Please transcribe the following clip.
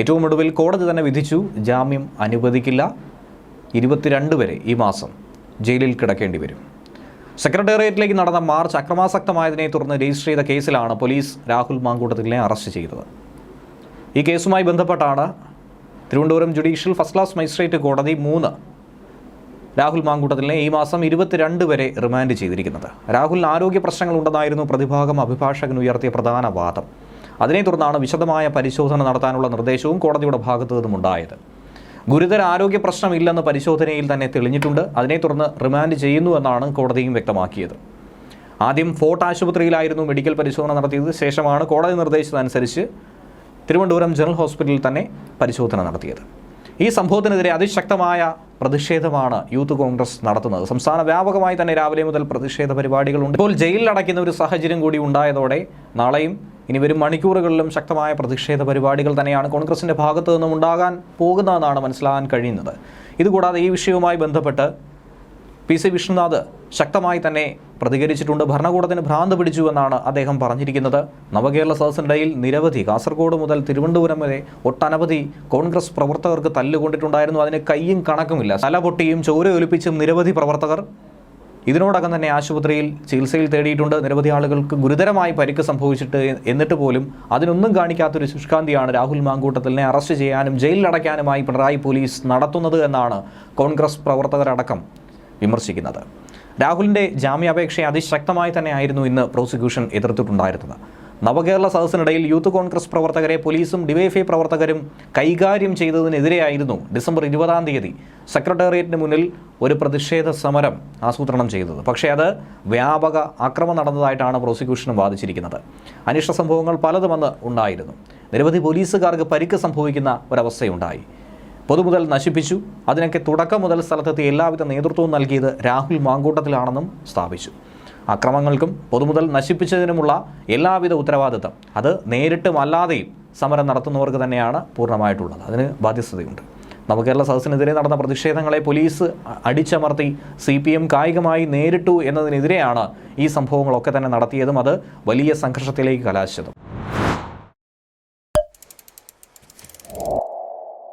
ഏറ്റവും ഒടുവിൽ കോടതി തന്നെ വിധിച്ചു ജാമ്യം അനുവദിക്കില്ല. ഇരുപത്തിരണ്ട് വരെ ഈ മാസം ജയിലിൽ കിടക്കേണ്ടി വരും. സെക്രട്ടേറിയറ്റിലേക്ക് നടന്ന മാർച്ച് അക്രമാസക്തമായതിനെ തുടർന്ന് രജിസ്റ്റർ ചെയ്ത കേസിലാണ് പോലീസ് രാഹുൽ മാങ്കൂട്ടത്തിലിനെ അറസ്റ്റ് ചെയ്തത്. ഈ കേസുമായി ബന്ധപ്പെട്ടാണ് Thiruvananthapuram judicial first class magistrate കോടതി മൂന്ന് രാഹുൽ മാങ്കൂട്ടത്തിലിനെ ഈ മാസം ഇരുപത്തിരണ്ട് വരെ റിമാൻഡ് ചെയ്തിരിക്കുന്നത്. രാഹുലിന് ആരോഗ്യ പ്രശ്നങ്ങളുണ്ടെന്നായിരുന്നു പ്രതിഭാഗം അഭിഭാഷകൻ ഉയർത്തിയ പ്രധാന വാദം. അതിനെ തുടർന്നാണ് വിശദമായ പരിശോധന നടത്താനുള്ള നിർദ്ദേശവും കോടതിയുടെ ഭാഗത്തു നിന്നുമുണ്ടായത് ഗുരുതര ആരോഗ്യ പ്രശ്നമില്ലെന്ന് പരിശോധനയിൽ തന്നെ തെളിഞ്ഞിട്ടുണ്ട്. അതിനെ തുടർന്ന് റിമാൻഡ് ചെയ്യുന്നുവെന്നാണ് കോടതിയും വ്യക്തമാക്കിയത്. ആദ്യം ഫോർട്ട് ആശുപത്രിയിലായിരുന്നു മെഡിക്കൽ പരിശോധന നടത്തിയത്. ശേഷമാണ് കോടതി നിർദ്ദേശിച്ചതനുസരിച്ച് തിരുവനന്തപുരം ജനറൽ ഹോസ്പിറ്റലിൽ തന്നെ പരിശോധന നടത്തിയത്. ഈ സംഭവത്തിനെതിരെ അതിശക്തമായ പ്രതിഷേധമാണ് യൂത്ത് കോൺഗ്രസ് നടത്തുന്നത്. സംസ്ഥാന വ്യാപകമായി തന്നെ രാവിലെ മുതൽ പ്രതിഷേധ പരിപാടികളുണ്ട്. ഇപ്പോൾ ജയിലിൽ ഒരു സാഹചര്യം കൂടി ഉണ്ടായതോടെ നാളെയും ഇനി വരും മണിക്കൂറുകളിലും ശക്തമായ പ്രതിഷേധ പരിപാടികൾ തന്നെയാണ് കോൺഗ്രസിന്റെ ഭാഗത്തു നിന്നും ഉണ്ടാകാൻ പോകുന്നതെന്നാണ് മനസ്സിലാകാൻ കഴിയുന്നത്. ഇതുകൂടാതെ ഈ വിഷയവുമായി ബന്ധപ്പെട്ട് പി സി വിഷ്ണുനാഥ് ശക്തമായി തന്നെ പ്രതികരിച്ചിട്ടുണ്ട്. ഭരണകൂടത്തിന് ഭ്രാന്ത് പിടിച്ചുവെന്നാണ് അദ്ദേഹം പറഞ്ഞിരിക്കുന്നത്. നവകേരള സദസ്സിനിടയിൽ നിരവധി കാസർഗോഡ് മുതൽ തിരുവനന്തപുരം വരെ ഒട്ടനവധി കോൺഗ്രസ് പ്രവർത്തകർക്ക് തല്ലുകൊണ്ടിട്ടുണ്ടായിരുന്നു. അതിന് കയ്യും കണക്കുമില്ല. തല പൊട്ടിയും ചോര ഒലിപ്പിച്ചും നിരവധി പ്രവർത്തകർ ഇതിനോടകം തന്നെ ആശുപത്രിയിൽ ചികിത്സയിൽ തേടിയിട്ടുണ്ട്. നിരവധി ആളുകൾക്ക് ഗുരുതരമായി പരിക്ക് സംഭവിച്ചിട്ട് എന്നിട്ട് പോലും അതിനൊന്നും കാണിക്കാത്തൊരു ശുഷ്കാന്തിയാണ് രാഹുൽ മാങ്കൂട്ടത്തിലിനെ അറസ്റ്റ് ചെയ്യാനും ജയിലിലടയ്ക്കാനുമായി പിണറായി പോലീസ് നടത്തുന്നത് എന്നാണ് കോൺഗ്രസ് പ്രവർത്തകരടക്കം വിമർശിക്കുന്നത്. രാഹുലിന്റെ ജാമ്യാപേക്ഷയെ അതിശക്തമായി തന്നെയായിരുന്നു ഇന്ന് പ്രോസിക്യൂഷൻ എതിർത്തിട്ടുണ്ടായിരുന്നത്. നവകേരള സദസ്സിനിടയിൽ യൂത്ത് കോൺഗ്രസ് പ്രവർത്തകരെ പോലീസും ഡിവൈഎഫ്ഐ പ്രവർത്തകരും കൈകാര്യം ചെയ്തതിനെതിരെയായിരുന്നു ഡിസംബർ ഇരുപതാം തീയതി സെക്രട്ടേറിയറ്റിന് മുന്നിൽ ഒരു പ്രതിഷേധ സമരം ആസൂത്രണം ചെയ്തത്. പക്ഷേ അത് വ്യാപക ആക്രമണം നടന്നതായിട്ടാണ് പ്രോസിക്യൂഷനും വാദിച്ചിരിക്കുന്നത്. അനിഷ്ട സംഭവങ്ങൾ പലതും അന്ന് ഉണ്ടായിരുന്നു. നിരവധി പോലീസുകാർക്ക് പരിക്ക് സംഭവിക്കുന്ന ഒരവസ്ഥയുണ്ടായി. പൊതുമുതൽ നശിപ്പിച്ചു. അതിനൊക്കെ തുടക്കം മുതൽ സ്ഥലത്തെത്തി എല്ലാവിധ നേതൃത്വവും നൽകിയത് രാഹുൽ മാങ്കൂട്ടത്തിലാണെന്നും സ്ഥാപിച്ചു. അക്രമങ്ങൾക്കും പൊതുമുതൽ നശിപ്പിച്ചതിനുമുള്ള എല്ലാവിധ ഉത്തരവാദിത്തം. അത് നേരിട്ടും അല്ലാതെയും സമരം നടത്തുന്നവർക്ക് തന്നെയാണ് പൂർണമായിട്ടുള്ളത്. അതിന് ബാധ്യസ്ഥതയുണ്ട്. നവകേരള സദസ്സിനെതിരെ നടന്ന പ്രതിഷേധങ്ങളെ പോലീസ് അടിച്ചമർത്തി സി പി എം കായികമായി നേരിട്ടു എന്നതിനെതിരെയാണ് ഈ സംഭവങ്ങളൊക്കെ തന്നെ നടത്തിയതും അത് വലിയ സംഘർഷത്തിലേക്ക് കലാശിച്ചതും.